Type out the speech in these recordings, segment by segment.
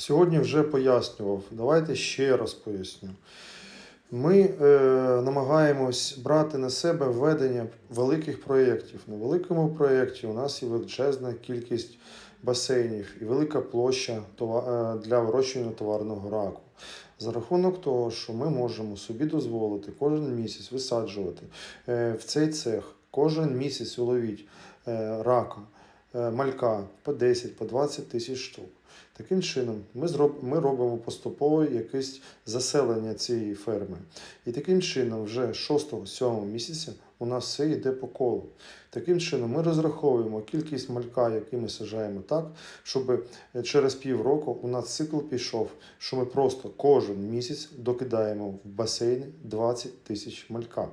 Сьогодні вже пояснював. Давайте ще раз поясню. Ми е, намагаємось брати на себе введення великих проєктів. На великому проєкті у нас є величезна кількість басейнів і велика площа е, для вирощування товарного раку. За рахунок того, що ми можемо собі дозволити кожен місяць висаджувати е, в цей цех, кожен місяць уловіть е, рака, малька по 10, по 20 тисяч штук. Таким чином, ми, зроб, ми робимо поступово якесь заселення цієї ферми. І таким чином, вже 6-7 місяця у нас все йде по колу. Таким чином, ми розраховуємо кількість малька, який ми сажаємо так, щоб е, через півроку у нас цикл пішов, що ми просто кожен місяць докидаємо в басейни 20 тисяч малька.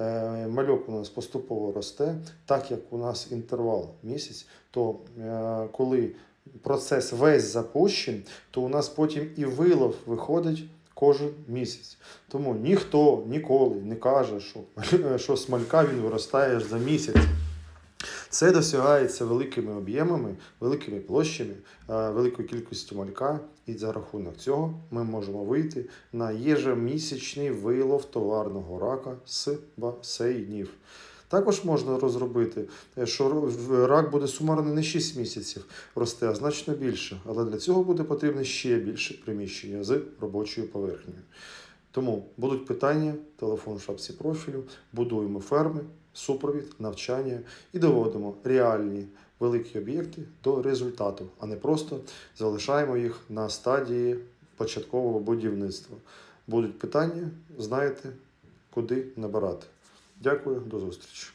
Е, Мальок у нас поступово росте, так як у нас інтервал місяць, то е, коли процес весь запущений, то у нас потім і вилов виходить кожен місяць. Тому ніхто ніколи не каже, що, що смалька він виростає за місяць. Це досягається великими об'ємами, великими площами, е, великою кількістю малька, і за рахунок цього ми можемо вийти на єжемісячний вилов товарного рака з басейнів. Також можна розробити, е, що рак буде сумарно не 6 місяців росте, а значно більше. Але для цього буде потрібно ще більше приміщення з робочою поверхнею. Тому будуть питання, телефон в шапці профілю, будуємо ферми, супровід, навчання і доводимо реальні великі об'єкти до результату, а не просто залишаємо їх на стадії початкового будівництва. Будуть питання, знаєте, куди набирати. Дякую, до зустрічі.